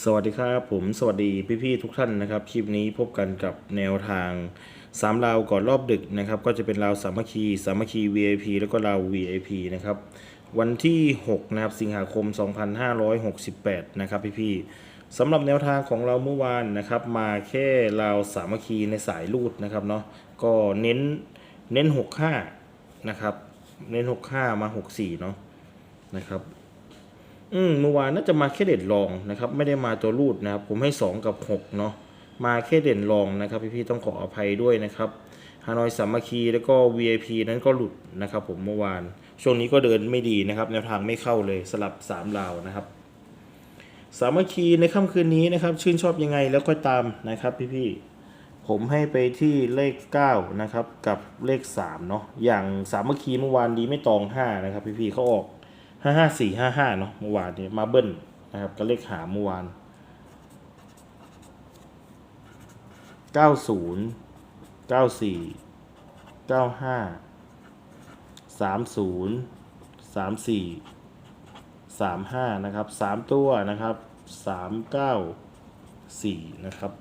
สวัสดีครับผมสวัสดีพี่ๆทุกท่านนะครับคลิปนี้พบกันกับแนวทางสามราวก่อนรอบดึกนะครับ ก็จะเป็นราวสามัคคีสามัคคี VIP แล้วก็ราว VIP นะครับ วันที่6นะครับสิงหาคม 2568 นะครับพี่ๆสำหรับแนวทางของเราเมื่อวานนะครับ มาแค่ราวสามัคคีในสายรูดนะครับเนาะก็เน้นเน้น 65 นะครับ เน้น 65 มา 64 เนาะนะครับ อืมเมื่อวานน่าจะมาแค่เด่นรองนะครับ ไม่ได้มาตัวรูดนะครับ ผมให้ 2 กับ 6 เนาะมาแค่เด่นรองนะครับ พี่ๆต้องขออภัยด้วยนะครับฮานอยสามัคคีแล้วก็ VIP นั้นก็หลุดนะครับผมเมื่อวาน ช่วงนี้ก็เดินไม่ดีนะครับแนวทางไม่เข้าเลยสลับ3ลาวนะครับ สามัคคีในค่ำคืนนี้นะครับ ชื่นชอบยังไงแล้วก็ตามนะครับพี่ๆผมให้ไปที่เลข 9 นะครับ กับเลข3เนาะอย่างสามัคคีเมื่อวานดีไม่ตอง 5 นะครับ พี่ๆเขาออก ห้าห้าสี่ห้าห้าเนาะเมื่อวานนี้มาเบิ้ลนะครับก็เลขหาเมื่อวานเก้าศูนย์เก้าสี่เก้าห้าสามศูนย์สามสี่สามห้านะครับสามตัวนะครับสามเก้าสี่นะครับ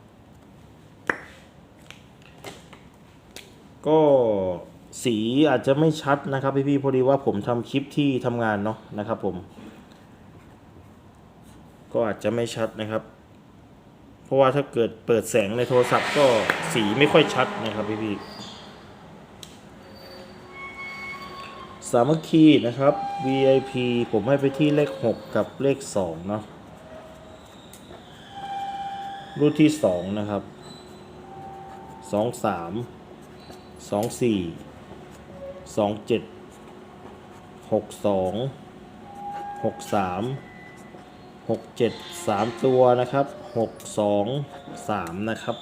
ก็ สีอาจจะไม่ชัดนะครับพี่ๆพอดีว่าผมทำคลิปที่ทำงานเนาะนะครับผม ก็อาจจะไม่ชัดนะครับ เพราะว่าถ้าเกิดเปิดแสงในโทรศัพท์ก็สีไม่ค่อยชัดนะครับพี่ๆสามัคคีนะครับ VIP ผมให้ไปที่เลข 6 กับเลข 2 เนาะรูปที่ 2 นะครับ 2 3สอง สองเจ็ดหกสองหกสามหกเจ็ดสามตัวนะครับหกสองสามนะครับ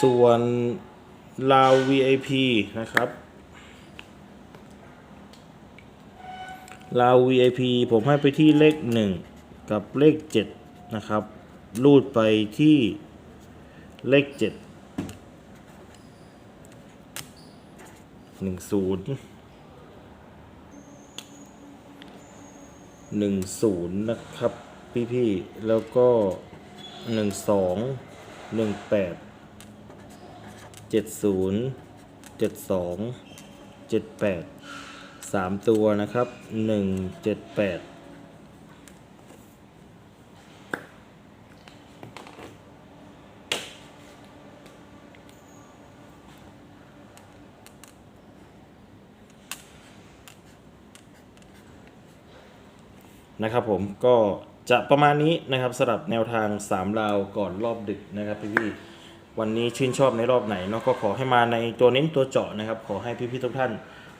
ส่วนลาว VIP นะครับ ลาว VIP ผมให้ไปที่เลข 1 กับเลข 7 นะครับ รูดไปที่เลข 7 1 0 1 0 นะครับ พี่ๆแล้วก็ 1 2 1 8 70 72 78 สามตัวนะครับหนึ่งเจ็ดแปดนะครับผมก็จะประมาณนี้นะครับสำหรับแนวทางสามราวก่อนรอบดึกนะครับพี่ๆวันนี้ชื่นชอบในรอบไหนเนาะก็ขอให้มาในตัวเน้นตัวเจาะนะครับ ขอให้พี่ๆทุกท่าน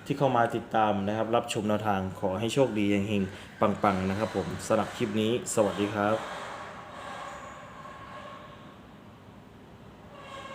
ที่เข้ามาติดตามนะครับ รับชมแนวทางขอให้โชคดีเฮงปังๆนะครับผมสำหรับคลิปนี้ สวัสดีครับ